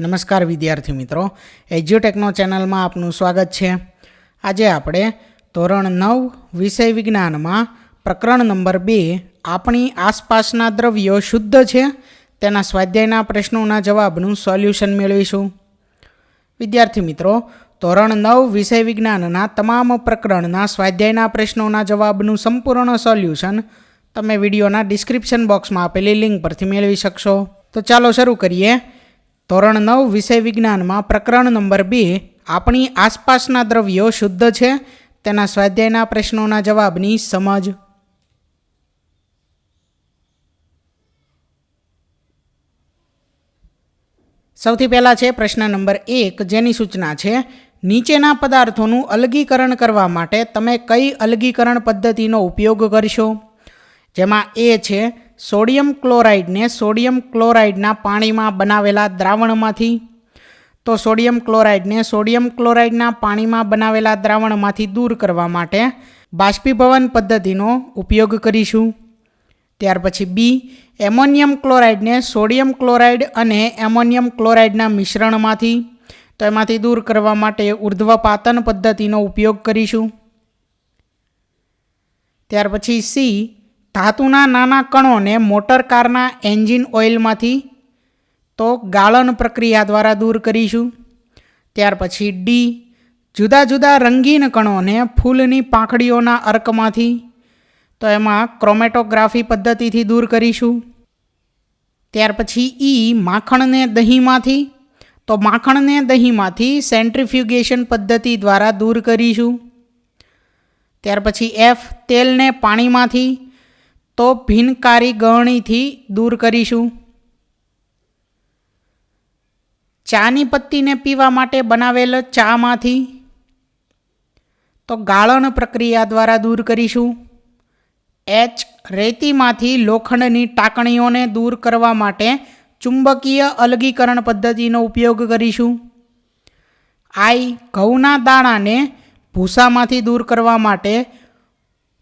નમસ્કાર વિદ્યાર્થી મિત્રો, એજ્યુટેકનો ચેનલમાં આપનું સ્વાગત છે. આજે આપણે ધોરણ નવ, વિષય વિજ્ઞાનમાં પ્રકરણ નંબર બે, આપણી આસપાસના દ્રવ્યો શુદ્ધ છે? તેના સ્વાધ્યાયના પ્રશ્નોના જવાબનું સોલ્યુશન મેળવીશું. વિદ્યાર્થી મિત્રો, ધોરણ નવ, વિષય વિજ્ઞાનના તમામ પ્રકરણના સ્વાધ્યાયના પ્રશ્નોના જવાબનું સંપૂર્ણ સોલ્યુશન તમે વિડીયોના ડિસ્ક્રિપ્શન બોક્સમાં આપેલી લિંક પરથી મેળવી શકશો. તો ચાલો શરૂ કરીએ. ધોરણ નવ વિષય વિજ્ઞાનમાં પ્રકરણ નંબર બે, આપણી આસપાસના દ્રવ્યો શુદ્ધ છે? તેના સ્વાધ્યાયના પ્રશ્નોના જવાબની સમજ. સૌથી પહેલાં છે પ્રશ્ન નંબર એક, જેની સૂચના છે, નીચેના પદાર્થોનું અલગીકરણ કરવા માટે તમે કઈ અલગીકરણ પદ્ધતિનો ઉપયોગ કરશો? જેમાં એ છે સોડિયમ ક્લોરાઇડને સોડિયમ ક્લોરાઇડના પાણીમાં બનાવેલા દ્રાવણમાંથી, તો સોડિયમ ક્લોરાઇડને સોડિયમ ક્લોરાઇડના પાણીમાં બનાવેલા દ્રાવણમાંથી દૂર કરવા માટે બાષ્પીભવન પદ્ધતિનો ઉપયોગ કરીશું. ત્યાર પછી બી, એમોનિયમ ક્લોરાઇડને સોડિયમ ક્લોરાઇડ અને એમોનિયમ ક્લોરાઇડના મિશ્રણમાંથી, તો એમાંથી દૂર કરવા માટે ઉર્ધ્વપાતન પદ્ધતિનો ઉપયોગ કરીશું. ત્યાર પછી સી ધાતુના નાના કણોને મોટર કારના એન્જિન ઓઇલમાંથી તો ગાળણ પ્રક્રિયા દ્વારા દૂર કરીશું. ત્યાર પછી ડી, જુદા જુદા રંગીન કણોને ફૂલની પાંખડીઓના અર્કમાંથી તો એમાં ક્રોમેટોગ્રાફી પદ્ધતિથી દૂર કરીશું. ત્યાર પછી ઈ, માખણને દહીંમાંથી તો માખણને દહીંમાંથી સેન્ટ્રીફ્યુગેશન પદ્ધતિ દ્વારા દૂર કરીશું. ત્યાર પછી એફ, તેલને પાણીમાંથી તો ભિનકારી ગળણીથી દૂર કરીશું. ચાની પત્તીને પીવા માટે બનાવેલ ચામાંથી તો ગાળણ પ્રક્રિયા દ્વારા દૂર કરીશું. એચ રેતીમાંથી લોખંડની ટાંકણીઓને દૂર કરવા માટે ચુંબકીય અલગીકરણ પદ્ધતિનો ઉપયોગ કરીશું. આઈ ઘઉંના દાણાને ભૂસામાંથી દૂર કરવા માટે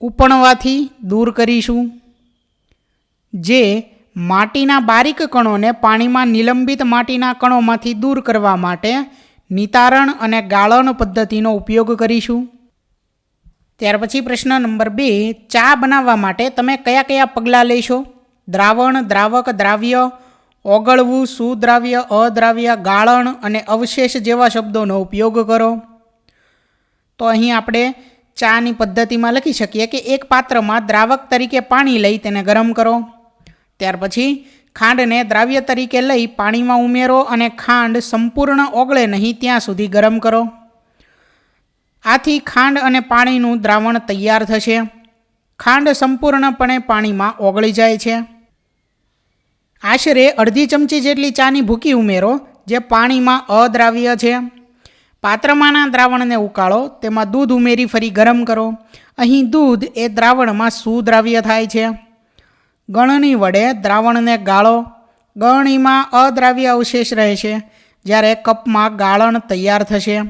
ઉપણવાથી દૂર કરીશું. જે માટીના બારીક કણોને પાણીમાં નિલંબિત માટીના કણોમાંથી દૂર કરવા માટે નિતારણ અને ગાળણ પદ્ધતિનો ઉપયોગ કરીશું. ત્યાર પછી પ્રશ્ન નંબર બે, ચા બનાવવા માટે તમે કયા કયા પગલાં લેશો? દ્રાવણ, દ્રાવક, દ્રાવ્ય, ઓગળવું, સુદ્રાવ્ય, અદ્રાવ્ય, ગાળણ અને અવશેષ જેવા શબ્દોનો ઉપયોગ કરો. તો અહીં આપણે ચાની પદ્ધતિમાં લખી શકીએ કે એક પાત્રમાં દ્રાવક તરીકે પાણી લઈ તેને ગરમ કરો. ત્યાર પછી ખાંડને દ્રાવ્ય તરીકે લઈ પાણીમાં ઉમેરો અને ખાંડ સંપૂર્ણ ઓગળે નહીં ત્યાં સુધી ગરમ કરો. આથી ખાંડ અને પાણીનું દ્રાવણ તૈયાર થશે. ખાંડ સંપૂર્ણપણે પાણીમાં ઓગળી જાય છે. આશરે અડધી ચમચી જેટલી ચાની ભૂકી ઉમેરો, જે પાણીમાં અદ્રાવ્ય છે. પાત્રમાંના દ્રાવણને ઉકાળો, તેમાં દૂધ ઉમેરી ફરી ગરમ કરો. અહીં દૂધ એ દ્રાવણમાં સુદ્રાવ્ય થાય છે. ગળણી વડે દ્રાવણને ગાળો. ગળણીમાં અદ્રાવ્ય અવશેષ રહે છે. જ્યારે કપમાં ગાળણ તૈયાર થશે.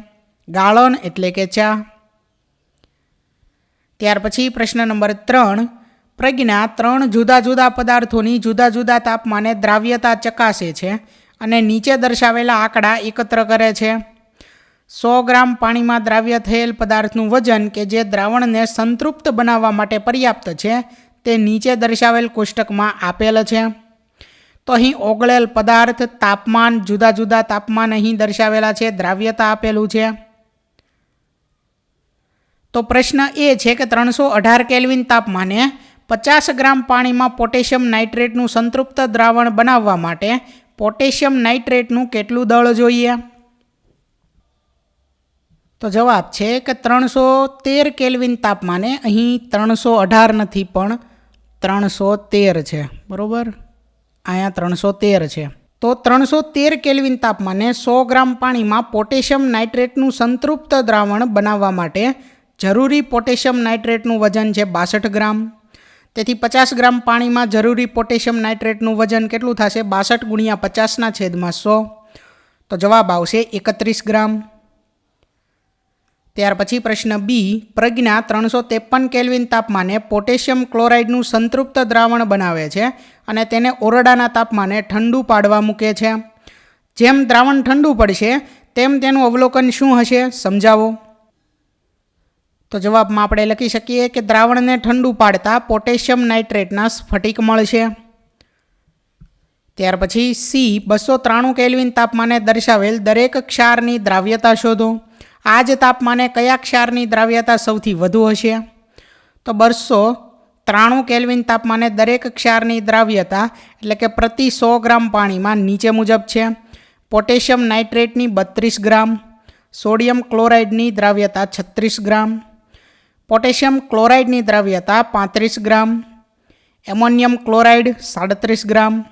ગાળણ એટલે કે ચા. ત્યાર પછી પ્રશ્ન નંબર ત્રણ. પ્રજ્ઞા ત્રણ જુદા જુદા પદાર્થોની જુદા જુદા તાપમાને દ્રાવ્યતા ચકાસે છે અને નીચે દર્શાવેલા આંકડા એકત્ર કરે છે. સો ગ્રામ પાણીમાં દ્રાવ્ય થયેલ પદાર્થનું વજન કે જે દ્રાવણને સંતૃપ્ત બનાવવા માટે પર્યાપ્ત છે તે નીચે દર્શાવેલ કોષ્ટકમાં આપેલ છે. તો અહીં ઓગળેલ પદાર્થ તાપમાન, જુદા જુદા તાપમાન અહીં દર્શાવેલા છે, દ્રાવ્યતા આપેલું છે. તો પ્રશ્ન એ છે કે ત્રણસો અઢાર કેલ્વિન તાપમાને પચાસ ગ્રામ પાણીમાં પોટેશિયમ નાઇટ્રેટનું સંતૃપ્ત દ્રાવણ બનાવવા માટે પોટેશિયમ નાઇટ્રેટનું કેટલું દળ જોઈએ? તો જવાબ છે કે ત્રણસો તેર કેલ્વિન તાપમાને અહીં ત્રણસો અઢાર નથી પણ ત્રણસો તેર છે, બરાબર? અહીંયા ત્રણસો તેર છે. તો ત્રણસો તેર કેલ્વિન તાપમાને સો ગ્રામ પાણીમાં પોટેશિયમ નાઇટ્રેટનું સંતૃપ્ત દ્રાવણ બનાવવા માટે જરૂરી પોટેશિયમ નાઇટ્રેટનું વજન છે બાસઠ ગ્રામ. તેથી પચાસ ગ્રામ પાણીમાં જરૂરી પોટેશિયમ નાઇટ્રેટનું વજન કેટલું થશે? બાસઠ ગુણ્યા પચાસના છેદમાં સો. તો જવાબ આવશે એકત્રીસ ગ્રામ. ત્યાર પછી પ્રશ્ન બી, પ્રજ્ઞા ત્રણસો ત્રેપન કેલ્વિન તાપમાને પોટેશિયમ ક્લોરાઇડનું સંતૃપ્ત દ્રાવણ બનાવે છે અને તેને ઓરડાના તાપમાને ઠંડુ પાડવા મૂકે છે. જેમ દ્રાવણ ઠંડુ પડશે, તેમ તેનું અવલોકન શું હશે સમજાવો? તો જવાબમાં આપણે લખી શકીએ કે દ્રાવણને ઠંડુ પાડતા પોટેશિયમ નાઇટ્રેટના સ્ફટિક મળશે. ત્યાર પછી સી, બસો ત્રાણું કેલ્વિન તાપમાને દર્શાવેલ દરેક ક્ષારની દ્રાવ્યતા શોધો. આ જ તાપમાને કયા ક્ષારની દ્રાવ્યતા સૌથી વધુ હશે? તો બસો ત્રાણું કેલ્વિન તાપમાને દરેક ક્ષારની દ્રાવ્યતા, એટલે કે પ્રતિ સો ગ્રામ પાણીમાં નીચે મુજબ છે. પોટેશિયમ નાઇટ્રેટની બત્રીસ ગ્રામ, સોડિયમ ક્લોરાઇડની દ્રાવ્યતા છત્રીસ ગ્રામ, પોટેશિયમ ક્લોરાઇડની દ્રાવ્યતા પાંત્રીસ ગ્રામ, એમોનિયમ ક્લોરાઇડ સાડત્રીસ ગ્રામ.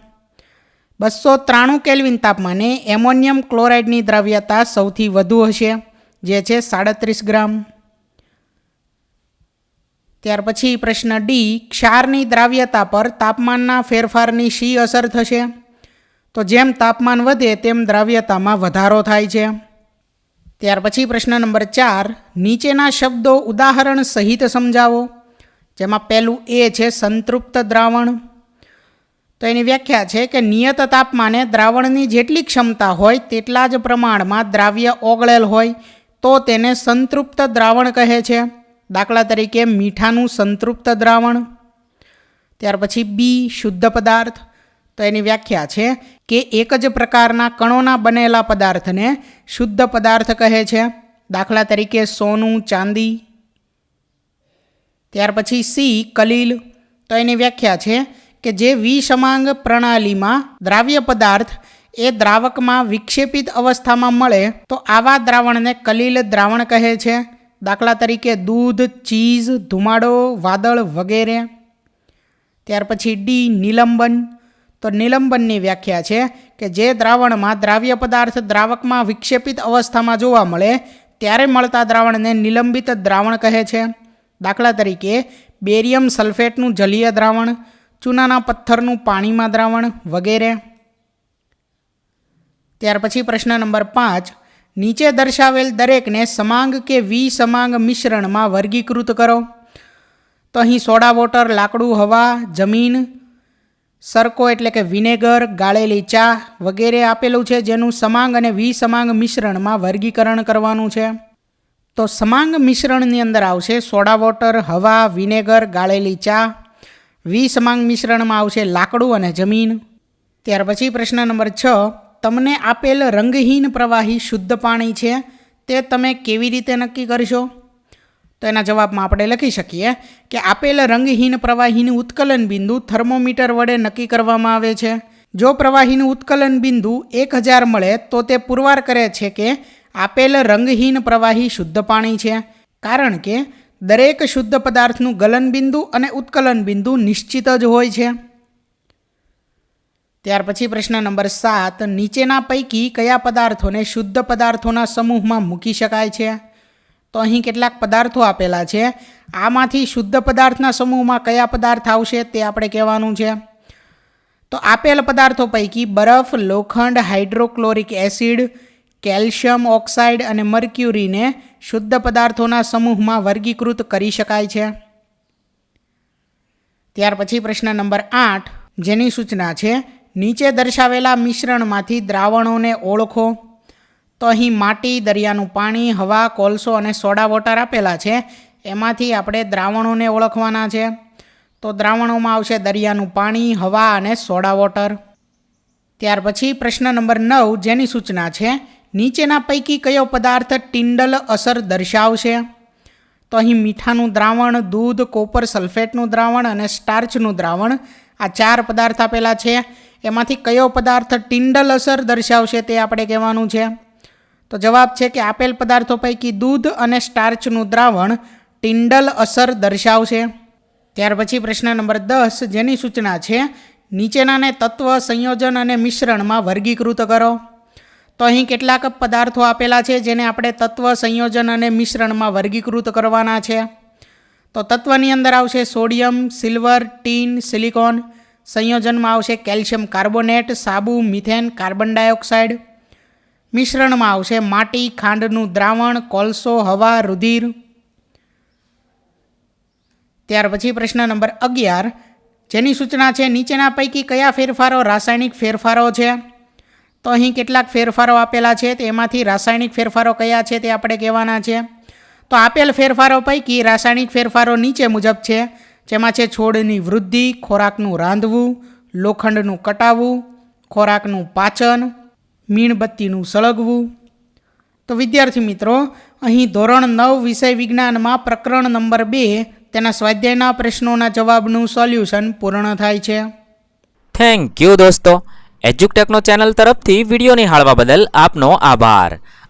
બસો ત્રાણું કેલ્વિન તાપમાને એમોનિયમ ક્લોરાઇડની દ્રાવ્યતા સૌથી વધુ હશે. જે છે સાડત્રીસ ગ્રામ. ત્યાર પછી પ્રશ્ન ડી, ક્ષારની દ્રાવ્યતા પર તાપમાનના ફેરફારની શી અસર થશે? તો જેમ તાપમાન વધે તેમ દ્રાવ્યતામાં વધારો થાય છે. ત્યાર પછી પ્રશ્ન નંબર ચાર, નીચેના શબ્દો ઉદાહરણ સહિત સમજાવો. જેમાં પહેલું એ છે સંતૃપ્ત દ્રાવણ. તો એની વ્યાખ્યા છે કે નિયત તાપમાને દ્રાવણની જેટલી ક્ષમતા હોય તેટલા જ પ્રમાણમાં દ્રાવ્ય ઓગળેલ હોય. તો તેને સંતૃપ્ત દ્રાવણ કહે છે. દાખલા તરીકે મીઠાનું સંતૃપ્ત દ્રાવણ. ત્યાર પછી બી, શુદ્ધ પદાર્થ. તો એની વ્યાખ્યા છે કે એક જ પ્રકારના કણોના બનેલા પદાર્થને શુદ્ધ પદાર્થ કહે છે. દાખલા તરીકે સોનું, ચાંદી. ત્યાર પછી સી, કલીલ. તો એની વ્યાખ્યા છે કે જે વિસમાંગ પ્રણાલીમાં દ્રાવ્ય પદાર્થ એ દ્રાવકમાં વિક્ષેપિત અવસ્થામાં મળે તો આવા દ્રાવણને કલીલ દ્રાવણ કહે છે. દાખલા તરીકે દૂધ, ચીઝ, ધુમાડો, વાદળ વગેરે. ત્યાર પછી ડી, નિલંબન. તો નિલંબનની વ્યાખ્યા છે કે જે દ્રાવણમાં દ્રાવ્ય પદાર્થ દ્રાવકમાં વિક્ષેપિત અવસ્થામાં જોવા મળે, ત્યારે મળતા દ્રાવણને નિલંબિત દ્રાવણ કહે છે. દાખલા તરીકે બેરિયમ સલ્ફેટનું જલીય દ્રાવણ, ચૂનાના પથ્થરનું પાણીમાં દ્રાવણ વગેરે. ત્યાર પછી પ્રશ્ન નંબર પાંચ, નીચે દર્શાવેલ દરેકને સમાંગ કે વિસમાંગ મિશ્રણમાં વર્ગીકૃત કરો. તો અહીં સોડા વોટર, લાકડું, હવા, જમીન, સરકો એટલે કે વિનેગર, ગાળેલી ચા વગેરે આપેલું છે, જેનું સમાંગ અને વિસમાંગ મિશ્રણમાં વર્ગીકરણ કરવાનું છે. તો સમાંગ મિશ્રણની અંદર આવશે સોડા વોટર, હવા, વિનેગર, ગાળેલી ચા. વિસમાંગ મિશ્રણમાં આવશે લાકડું અને જમીન. ત્યાર પછી પ્રશ્ન નંબર છ તમને આપેલ રંગહીન પ્રવાહી શુદ્ધ પાણી છે, તે તમે કેવી રીતે નક્કી કરશો? તો એના જવાબમાં આપણે લખી શકીએ કે આપેલ રંગહીન પ્રવાહીનું ઉત્કલન બિંદુ થર્મોમીટર વડે નક્કી કરવામાં આવે છે. જો પ્રવાહીનું ઉત્કલન બિંદુ એક હજાર મળે, તો તે પુરવાર કરે છે કે આપેલ રંગહીન પ્રવાહી શુદ્ધ પાણી છે. કારણ કે દરેક શુદ્ધ પદાર્થનું ગલન બિંદુ અને ઉત્કલન બિંદુ નિશ્ચિત જ હોય છે. ત્યાર પછી પ્રશ્ન નંબર સાત, નીચેના પૈકી કયા પદાર્થોને શુદ્ધ પદાર્થોના સમૂહમાં મૂકી શકાય છે? તો અહીં કેટલાક પદાર્થો આપેલા છે. આમાંથી શુદ્ધ પદાર્થના સમૂહમાં કયા પદાર્થ આવશે તે આપણે કહેવાનું છે. તો આપેલ પદાર્થો પૈકી બરફ, લોખંડ, હાઇડ્રોક્લોરિક એસિડ, કેલ્શિયમ ઓક્સાઇડ અને મર્ક્યુરીને શુદ્ધ પદાર્થોના સમૂહમાં વર્ગીકૃત કરી શકાય છે. ત્યાર પછી પ્રશ્ન નંબર આઠ, જેની સૂચના છે નીચે દર્શાવેલા મિશ્રણમાંથી દ્રાવણોને ઓળખો. તો અહીં માટી, દરિયાનું પાણી, હવા, કોલસો અને સોડા વોટર આપેલા છે. એમાંથી આપણે દ્રાવણોને ઓળખવાના છે. તો દ્રાવણોમાં આવશે દરિયાનું પાણી, હવા અને સોડા વોટર. ત્યાર પછી પ્રશ્ન નંબર નવ જેની સૂચના છે, નીચેના પૈકી કયો પદાર્થ ટિંડલ અસર દર્શાવશે? તો અહીં મીઠાનું દ્રાવણ, દૂધ, કોપર સલ્ફેટનું દ્રાવણ અને સ્ટાર્ચનું દ્રાવણ આ ચાર પદાર્થ આપેલા છે. એમાંથી કયો પદાર્થ ટિંડલ અસર દર્શાવશે તે આપણે કહેવાનું છે. તો જવાબ છે કે આપેલ પદાર્થો પૈકી દૂધ અને સ્ટાર્ચનું દ્રાવણ ટિંડલ અસર દર્શાવશે. ત્યાર પછી પ્રશ્ન નંબર દસ, જેની સૂચના છે, નીચેનાને તત્વ સંયોજન અને મિશ્રણમાં વર્ગીકૃત કરો. તો અહીં કેટલાક પદાર્થો આપેલા છે જેને આપણે તત્વ સંયોજન અને મિશ્રણમાં વર્ગીકૃત કરવાના છે. તો તત્વની અંદર આવશે સોડિયમ, સિલ્વર, ટીન, સિલિકોન સંયોજનમાં આવશે કેલ્શિયમ કાર્બોનેટ, સાબુ, મિથેન કાર્બન ડાયોક્સાઇડ. મિશ્રણમાં આવશે માટી, ખાંડનું દ્રાવણ, કોલસો, હવા, રુધિર. ત્યાર પછી પ્રશ્ન નંબર અગિયાર. જેની સૂચના છે, નીચેના પૈકી કયા ફેરફારો રાસાયણિક ફેરફારો છે? તો અહીં કેટલાક ફેરફારો આપેલા છે તેમાંથી રાસાયણિક ફેરફારો કયા છે તે આપણે કહેવાના છે. તો આપેલ ફેરફારો પૈકી રાસાયણિક ફેરફારો નીચે મુજબ છે. જેમાં છે છોડની વૃદ્ધિ, ખોરાકનું રાંધવું, લોખંડનું કટાવવું, ખોરાકનું પાચન, મીણબત્તીનું સળગવું. તો વિદ્યાર્થી મિત્રો, અહીં ધોરણ નવ વિષય વિજ્ઞાનમાં પ્રકરણ નંબર બે તેના સ્વાધ્યાયના પ્રશ્નોના જવાબનું સોલ્યુશન પૂર્ણ થાય છે. થેન્ક યુ દોસ્તો. એજ્યુકટેકનો ચેનલ તરફથી વીડિયો નિહાળવા બદલ આપનો આભાર.